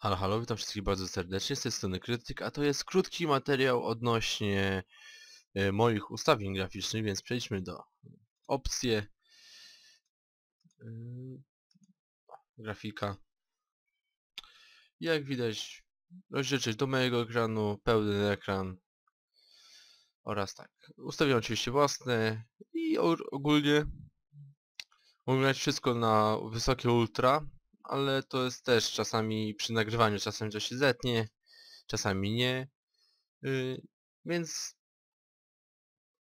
Halo, halo, witam wszystkich bardzo serdecznie, z tej strony Krytyk, a to jest krótki materiał odnośnie e, moich ustawień graficznych, więc przejdźmy do opcje grafika. Jak widać, do mojego ekranu, pełny ekran oraz tak. Ustawiam oczywiście własne i og- ogólnie mogę wszystko na wysokie ultra, ale to jest też czasami przy nagrywaniu, czasami to się zetnie, czasami nie. Yy, więc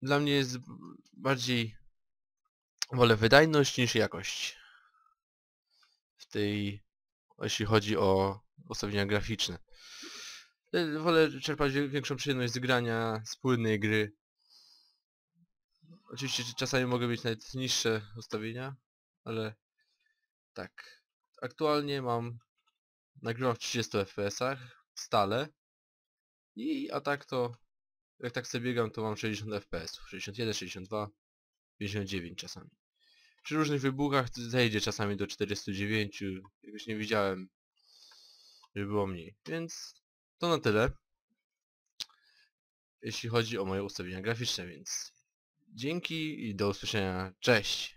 dla mnie jest bardziej wolę wydajność niż jakość w tej, jeśli chodzi o ustawienia graficzne. Yy, Wolę czerpać większą przyjemność z grania, z płynnej gry. Oczywiście czasami mogę mieć nawet niższe ustawienia, ale tak. Aktualnie mam nagrywam w 30 fps stale i a tak to jak tak sobie biegam to mam 60 fps 61, 62, 59 czasami. Przy różnych wybuchach zejdzie czasami do 49, jakoś nie widziałem żeby było mniej, więc to na tyle jeśli chodzi o moje ustawienia graficzne, więc dzięki i do usłyszenia, cześć!